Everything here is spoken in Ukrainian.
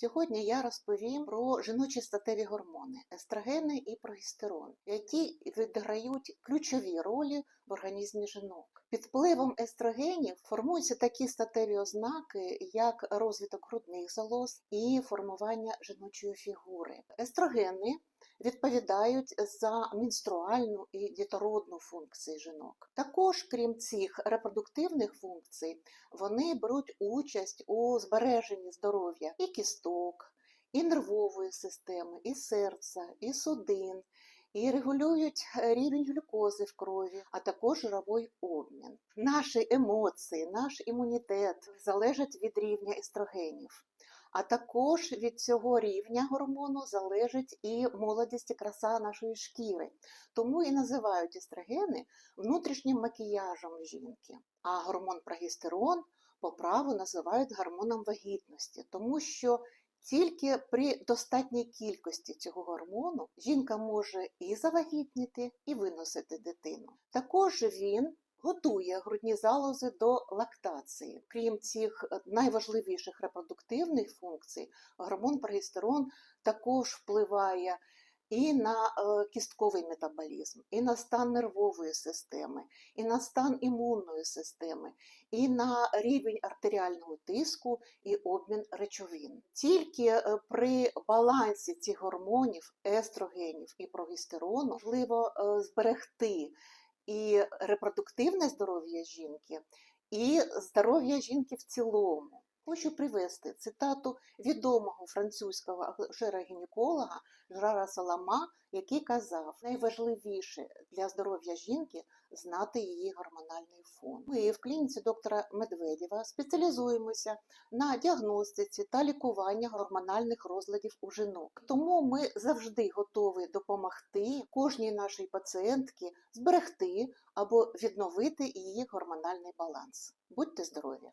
Сьогодні я розповім про жіночі статеві гормони естрогени і прогестерон, які відграють ключові ролі в організмі жінок. Під впливом естрогенів формуються такі статеві ознаки, як розвиток грудних залоз і формування жіночої фігури. Естрогени відповідають за менструальну і дітородну функції жінок. Також, крім цих репродуктивних функцій, вони беруть участь у збереженні здоров'я і кісток, і нервової системи, і серця, і судин, і регулюють рівень глюкози в крові, а також жировий обмін. Наші емоції, наш імунітет залежать від рівня естрогенів. А також від цього рівня гормону залежить і молодість і краса нашої шкіри. Тому і називають естрогени внутрішнім макіяжем жінки. А гормон прогестерон по праву називають гормоном вагітності, тому що тільки при достатній кількості цього гормону жінка може і завагітніти, і виносити дитину. Також він готує грудні залози до лактації. Крім цих е, найважливіших репродуктивних функцій, гормон прогестерон також впливає і на е, кістковий метаболізм, і на стан нервової системи, і на стан імунної системи, і на рівень артеріального тиску і обмін речовин. Тільки е, при балансі цих гормонів, естрогенів і прогестерону можливо зберегти і репродуктивне здоров'я жінки, і здоров'я жінки в цілому. Хочу привести цитату відомого французького акушера-гінеколога Жрара Салама, який казав: найважливіше для здоров'я жінки знати її гормональний фон. Ми в клініці доктора Медведєва спеціалізуємося на діагностиці та лікуванні гормональних розладів у жінок. Тому ми завжди готові допомогти кожній нашій пацієнтці зберегти або відновити її гормональний баланс. Будьте здорові!